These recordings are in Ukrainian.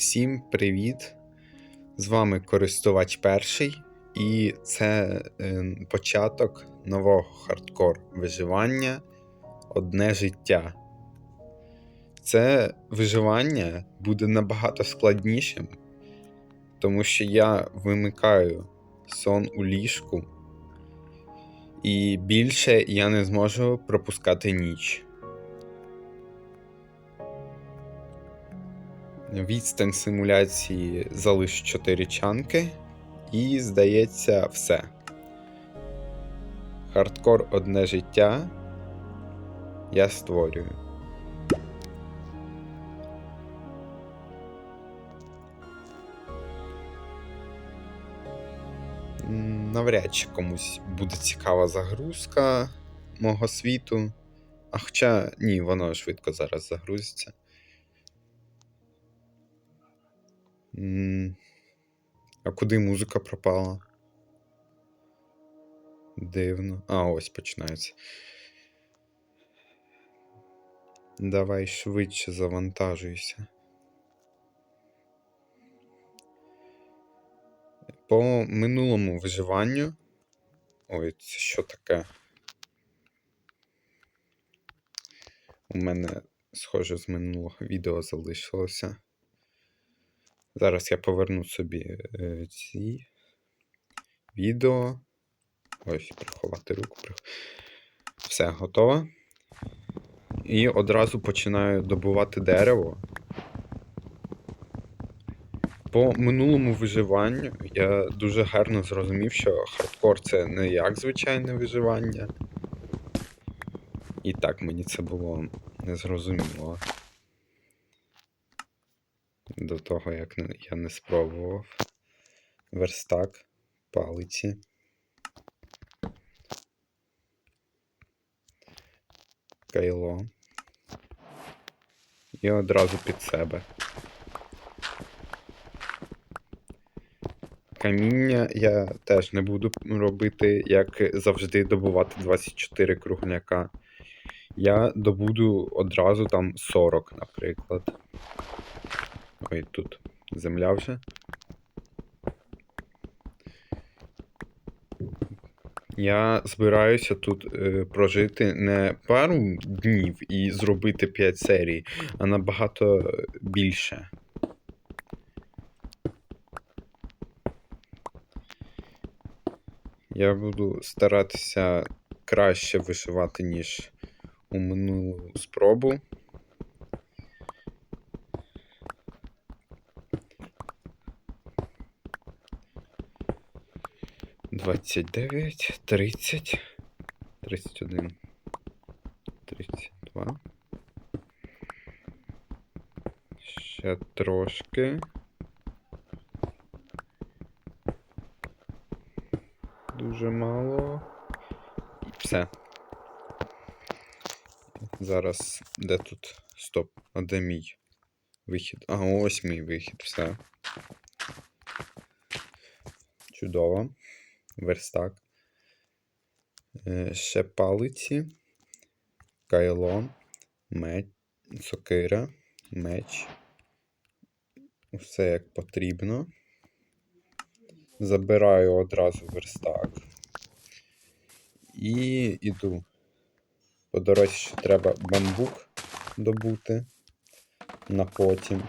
Всім привіт! З вами користувач перший, і це е, початок нового хардкор виживання Одне життя. Це виживання буде набагато складнішим, тому що я вимикаю сон у ліжку, і більше я не зможу пропускати ніч. Відстань симуляції залиш 4 чанки, і здається, все. Хардкор одне життя я створюю. Навряд чи комусь буде цікава загрузка мого світу. А хоча ні, воно швидко зараз загрузиться. А куди музика пропала? Дивно. А, ось починається. Давай швидше завантажуйся. По минулому виживанню. Ой, це що таке? У мене, схоже, з минулого відео залишилося. Зараз я поверну собі е, ці відео. Ось, приховати руку. Все, готово. І одразу починаю добувати дерево. По минулому виживанню я дуже гарно зрозумів, що хардкор це не як звичайне виживання. І так мені це було незрозуміло. До того, як я не спробував. Верстак, палиці. Кайло. І одразу під себе. Каміння я теж не буду робити, як завжди, добувати 24 кругляка. Я добуду одразу там 40, наприклад. Ой, тут земля вже. Я збираюся тут е, прожити не пару днів і зробити 5 серій, а набагато більше. Я буду старатися краще вишивати, ніж у минулу спробу. Двадцять дев'ять, тридцять, тридцять один, тридцять два. Ще трошки. Дуже мало. І все. Зараз де тут? Стоп. А де мій вихід? А, ось мій вихід, все. Чудово. Верстак. Е, ще палиці. Кайло. Меч. Сокира. Меч. Все як потрібно. Забираю одразу верстак. І іду. По дорозі ще треба бамбук добути на потім.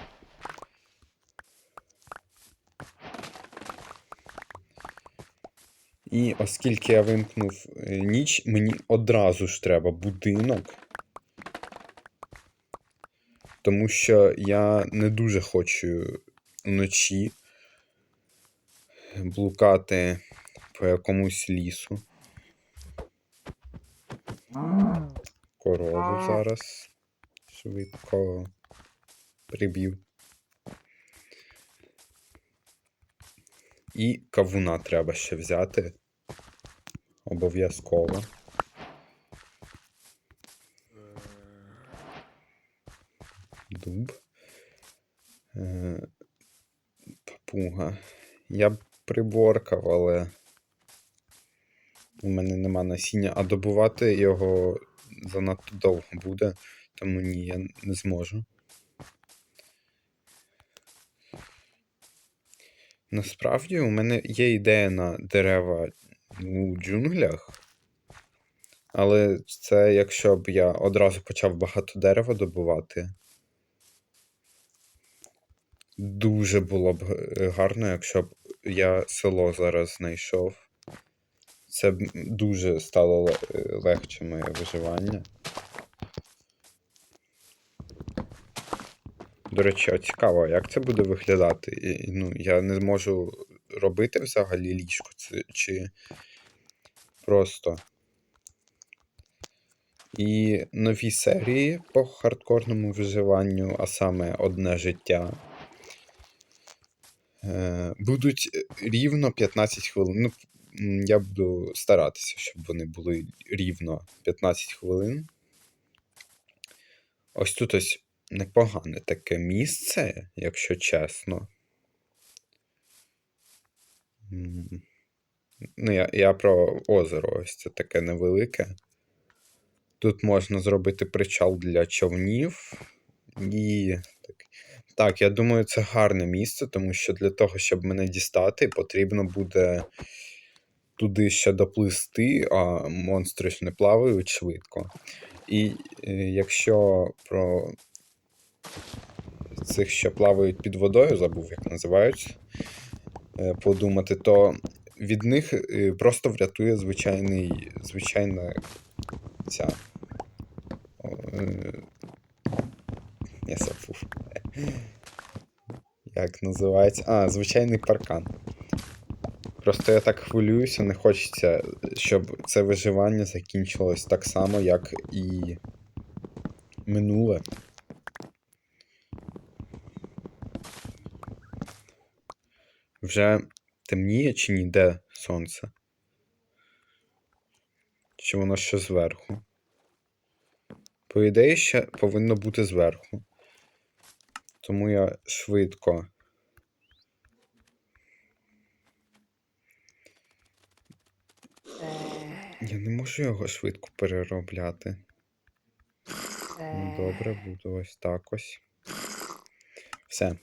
І оскільки я вимкнув е, ніч, мені одразу ж треба будинок. Тому що я не дуже хочу вночі блукати по якомусь лісу. Корову зараз швидко приб'ю. І кавуна треба ще взяти. Обов'язково. Дуб. Е, Папуга. Я б приборкав, але у мене нема насіння, а добувати його занадто довго буде, тому ні, я не зможу. Насправді у мене є ідея на дерева у джунглях. Але це якщо б я одразу почав багато дерева добувати. Дуже було б гарно, якщо б я село зараз знайшов. Це б дуже стало легше моє виживання. До речі, цікаво, як це буде виглядати? І, ну, я не зможу робити взагалі ліжко, чи просто. І нові серії по хардкорному виживанню, а саме одне життя. Е, будуть рівно 15 хвилин. Ну, я буду старатися, щоб вони були рівно 15 хвилин. Ось тут ось непогане таке місце, якщо чесно. Ну, я, я про озеро, ось це таке невелике. Тут можна зробити причал для човнів. І так, я думаю, це гарне місце, тому що для того, щоб мене дістати, потрібно буде туди ще доплисти, а монстри ж не плавають швидко. І е, якщо про цих, що плавають під водою, забув, як називаються, е, подумати, то від них е, просто врятує звичайний, звичайна ця. е, Я забув. Як називається? А, звичайний паркан. Просто я так хвилююся, не хочеться, щоб це виживання закінчилось так само, як і минуле. Вже темніє чи ніде сонце? Чи воно ще зверху? По ідеї, ще повинно бути зверху. Тому я швидко. Я не можу його швидко переробляти. Ну, добре, буду ось так ось. Все.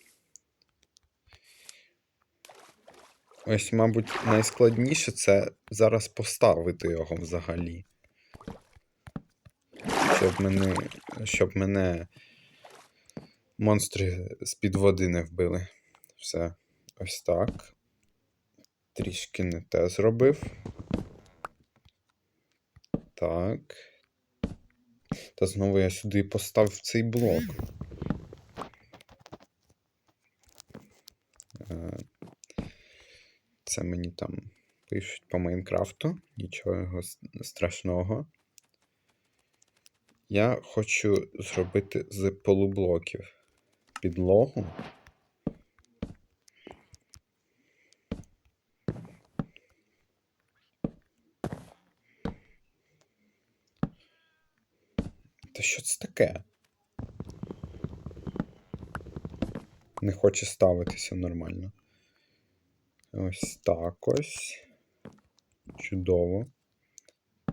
Ось, мабуть, найскладніше це зараз поставити його взагалі. Щоб мене. Щоб мене монстри з-під води не вбили. Все. Ось так. Трішки не те зробив. Так. Та знову я сюди поставив цей блок. Це мені там пишуть по Майнкрафту. Нічого страшного. Я хочу зробити з полублоків підлогу. Та що це таке? Не хоче ставитися нормально. Ось так ось. Чудово.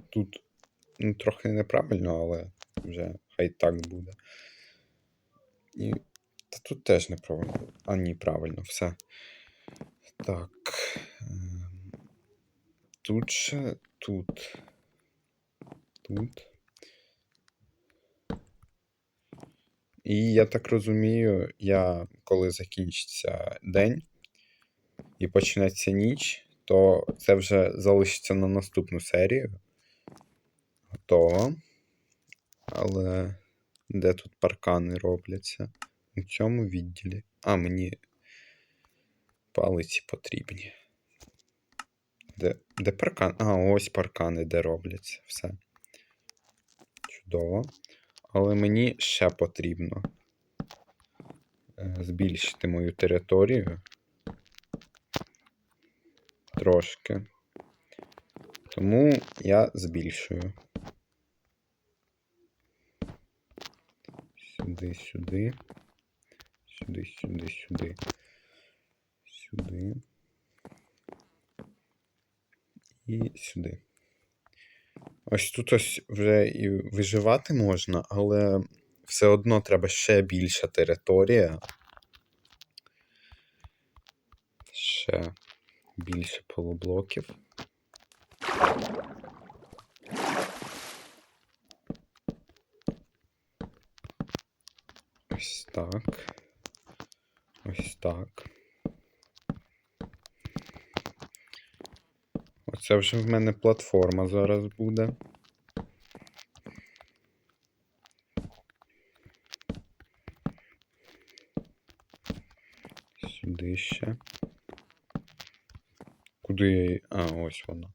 Тут ну, трохи неправильно, але вже хай так буде. І. Та тут теж неправильно. А ні, правильно, все. Так. ем, Тут ще тут. Тут. І я так розумію, я коли закінчиться день і почнеться ніч, то це вже залишиться на наступну серію. Готово. Але де тут паркани робляться? У цьому відділі. А, мені палиці потрібні. Де, де паркан? А, ось паркани, де робляться. Все. Чудово. Але мені ще потрібно е, збільшити мою територію. Трошки. Тому я збільшую. Сюди, сюди. Сюди, сюди, сюди. Сюди. І сюди. Ось тут ось вже і виживати можна, але все одно треба ще більша територія. Ще більше полублоків. Ось так. Ось так. Оце вже в мене платформа зараз буде. Сюди ще. Куди я її. А, ось воно.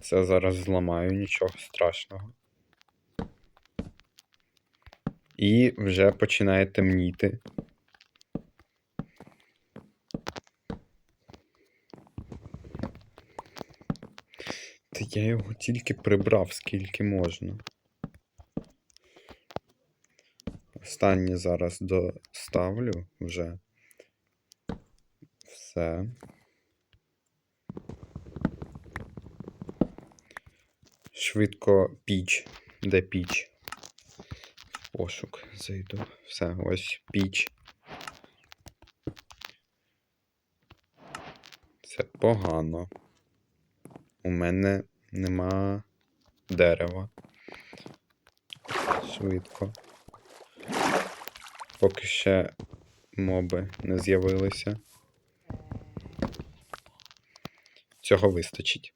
Це зараз зламаю, нічого страшного. І вже починає темніти. Та я його тільки прибрав, скільки можна. Останнє зараз доставлю вже. Все. Швидко піч. Де піч? Пошук зайду. Все, ось піч. Це погано. У мене нема дерева. Швидко. Поки ще моби не з'явилися. Цього вистачить.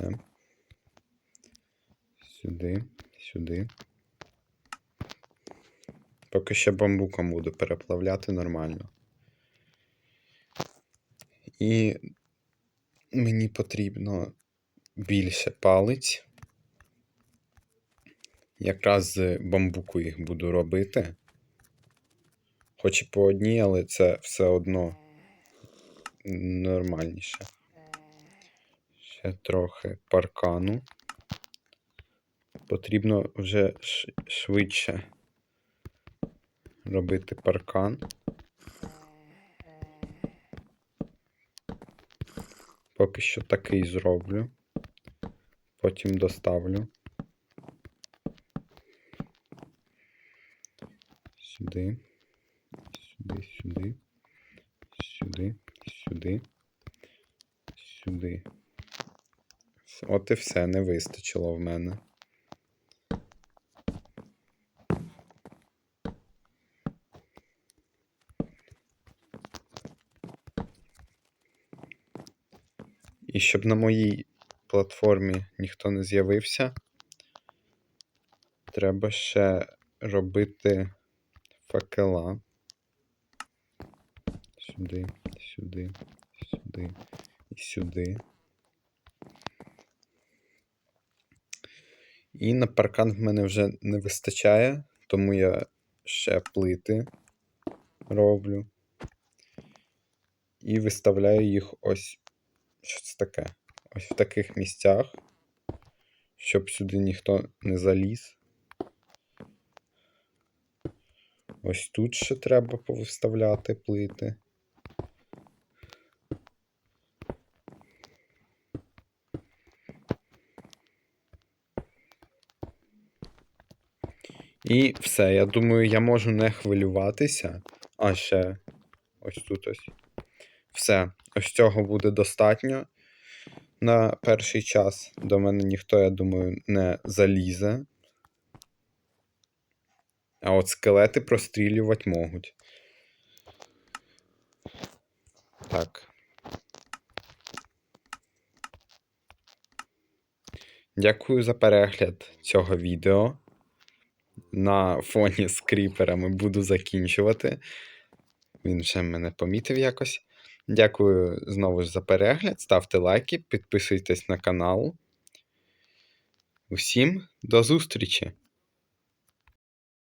Все. Сюди, сюди. Поки ще бамбуком буду переплавляти нормально. І мені потрібно більше палиць. Якраз з бамбуку їх буду робити. Хоч і по одній, але це все одно нормальніше. Ще трохи паркану. Потрібно вже швидше робити паркан. Поки що такий зроблю. Потім доставлю. Сюди. Сюди, сюди. Сюди, сюди. Сюди. От і все, не вистачило в мене. І щоб на моїй платформі ніхто не з'явився, треба ще робити факела. Сюди, сюди, сюди і сюди. І на паркан в мене вже не вистачає, тому я ще плити роблю. І виставляю їх ось. Що це таке? Ось в таких місцях, щоб сюди ніхто не заліз. Ось тут ще треба повиставляти плити. І все, я думаю, я можу не хвилюватися. А ще ось тут ось. Все, ось цього буде достатньо. На перший час до мене ніхто, я думаю, не залізе. А от скелети прострілювати можуть. Так. Дякую за перегляд цього відео. На фоні з кріперами буду закінчувати. Він вже мене помітив якось. Дякую знову ж за перегляд. Ставте лайки, підписуйтесь на канал. Усім до зустрічі!